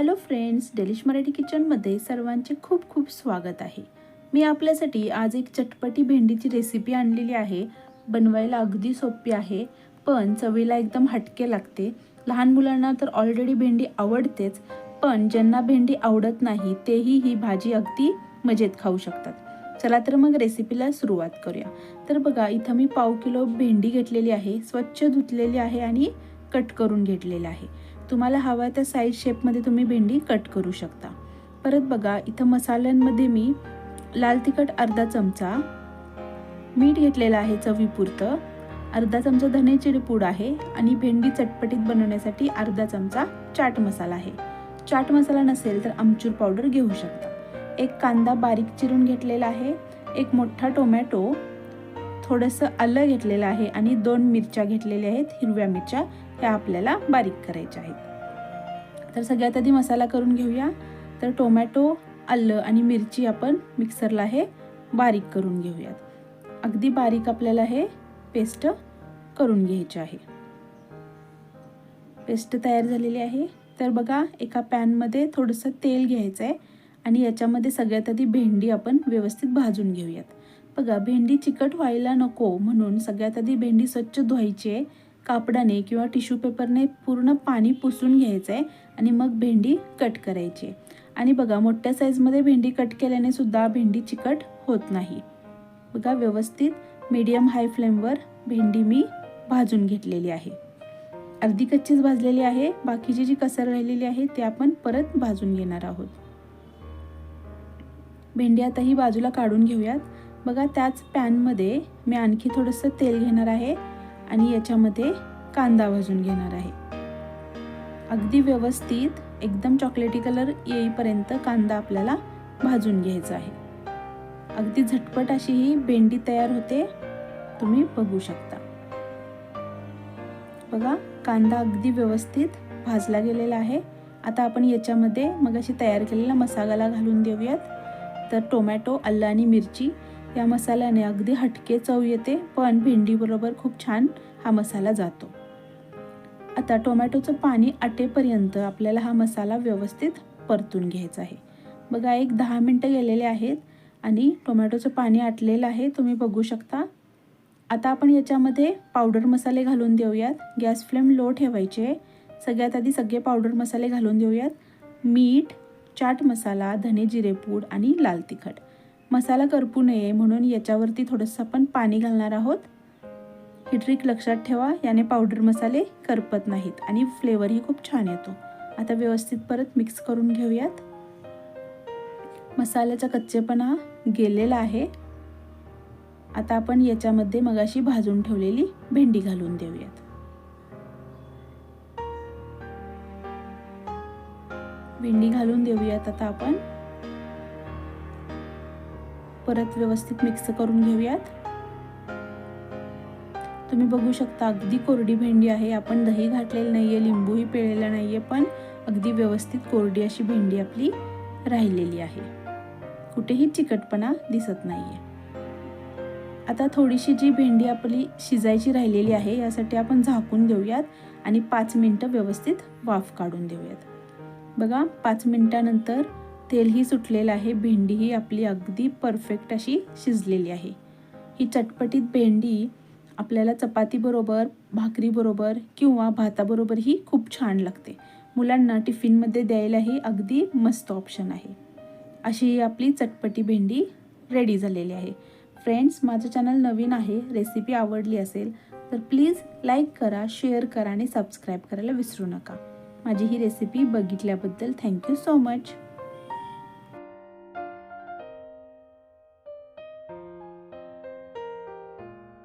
Hello friends delish Marathi किचनमध्ये सर्वांचे खूप खूप स्वागत आहे. मी आपल्यासाठी आज एक चटपटी भेंडीची रेसिपी आणलेली आहे. बनवायला अगदी सोपी आहे पण चवीला एकदम हटके लागते. लहान मुलांना तर ऑलरेडी भेंडी आवडतेच पण ज्यांना भेंडी आवडत नाही तेही ही भाजी अगदी मजेत खाऊ शकतात. चला तर मग रेसिपीला सुरुवात करूया. तर बघा इथं मी पाव किलो भेंडी घेतलेली आहे स्वच्छ धुतलेली आहे आणि कट करून घेतलेली आहे. तुम्हाला हवा त्या साईज शेपमध्ये तुम्ही भेंडी कट करू शकता. परत बघा इथं मसाल्यांमध्ये मी लाल तिखट अर्धा चमचा मीठ घेतलेलं आहे चवीपुरतं. अर्धा चमचा धने पूड आहे आणि भेंडी चटपटीत बनवण्यासाठी अर्धा चमचा चाट मसाला आहे. चाट मसाला नसेल तर आमचूर पावडर घेऊ शकता. एक कांदा बारीक चिरून घेतलेला आहे एक मोठा टोमॅटो थोडंसं आलं घेतलेलं आहे आणि दोन मिरच्या घेतलेल्या आहेत हिरव्या मिरच्या ह्या आपल्याला बारीक करायच्या आहेत. तर सगळ्यात आधी मसाला करून घेऊया. तर टोमॅटो आलं आणि मिरची आपण मिक्सरला हे बारीक करून घेऊयात. अगदी बारीक आपल्याला हे पेस्ट करून घ्यायचे आहे. पेस्ट तयार झालेली आहे. तर बघा एका पॅनमध्ये थोडंसं तेल घ्यायचं आहे आणि याच्यामध्ये सगळ्यात आधी भेंडी आपण व्यवस्थित भाजून घेऊयात. बघा भेंडी चिकट व्हायला नको म्हणून सगळ्यात आधी भेंडी स्वच्छ धुवायची आहे. कापडाने किंवा टिश्यू पेपरने पूर्ण पाणी पुसून घ्यायचं आहे आणि मग भेंडी कट करायची. आणि बघा मोठ्या साईजमध्ये भेंडी कट केल्याने सुद्धा भेंडी चिकट होत नाही. बघा व्यवस्थित मीडियम हाय फ्लेमवर भेंडी मी भाजून घेतलेली आहे. अर्धी कच्चीच भाजलेली आहे बाकीची जी कसर राहिलेली आहे ते आपण परत भाजून घेणार आहोत. भेंडी आता ही बाजूला काढून घेऊयात. बघा त्याच पॅनमध्ये मी आणखी थोडंसं तेल घेणार आहे. आणि याच्यामध्ये कांदा भाजून घेणार आहे. अगदी व्यवस्थित एकदम चॉकलेटी कलर येईपर्यंत कांदा आपल्याला भाजून घ्यायचा आहे. अगदी झटपट अशी ही भेंडी तयार होते. तुम्ही बघू शकता. बघा कांदा अगदी व्यवस्थित भाजला गेलेला आहे. आता आपण याच्यामध्ये मग अशी तयार केलेला मसाला घालून देऊयात. तर टोमॅटो आलं आणि मिरची या मसाल्याने अगदी हटके चव येते पण भेंडीबरोबर खूप छान हा मसाला जातो. आता टोमॅटोचं पाणी आटेपर्यंत आपल्याला हा मसाला व्यवस्थित परतून घ्यायचा आहे. बघा एक दहा मिनटं गेलेले आहेत आणि टोमॅटोचं पाणी आटलेलं आहे तुम्ही बघू शकता. आता आपण याच्यामध्ये पावडर मसाले घालून देऊयात. गॅस फ्लेम लो ठेवायचे. सगळ्यात आधी सगळे पावडर मसाले घालून देऊयात. मीठ चाट मसाला धने जिरेपूड आणि लाल तिखट. मसाला करपू नये म्हणून याच्यावरती थोडंसं आपण पाणी घालणार आहोत. ही ट्रिक लक्षात ठेवा याने पावडर मसाले करपत नाहीत आणि फ्लेवरही खूप छान येतो. आता व्यवस्थित परत मिक्स करून घेऊयात. मसाल्याचा कच्चेपणा गेलेला आहे. आता आपण याच्यामध्ये मगाशी भाजून ठेवलेली भेंडी घालून देऊयात. भेंडी घालून देऊयात आता आपण. परत व्यवस्थित मिक्स करून घेऊयात. तुम्ही बघू शकता अगदी कोरडी भेंडी आहे. आपण दही घातलेलं नाही आहे लिंबूही पिळलेला नाही आहे पण अगदी व्यवस्थित कोरडी अशी भेंडी आपली राहिलेली आहे. कुठेही चिकटपणा दिसत नाही आहे आता थोडीशी जी भेंडी आपली शिजायची राहिलेली आहे यासाठी आपण झाकून देऊयात आणि पाच मिनटं व्यवस्थित वाफ काढून देऊयात. बघा पाच मिनटानंतर तेलही सुटलेलं आहे. भेंडीही आपली अगदी परफेक्ट अशी शिजलेली आहे. ही चटपटीत भेंडी आपल्याला चपातीबरोबर भाकरीबरोबर किंवा भाताबरोबरही खूप छान लागते. मुलांना टिफिनमध्ये द्यायलाही अगदी मस्त ऑप्शन आहे. अशी ही आपली चटपटी भेंडी रेडी झालेली आहे. फ्रेंड्स माझं चॅनल नवीन आहे रेसिपी आवडली असेल तर प्लीज लाईक करा शेअर करा आणि सबस्क्राईब करायला विसरू नका. माझी ही रेसिपी बघितल्याबद्दल थँक्यू सो मच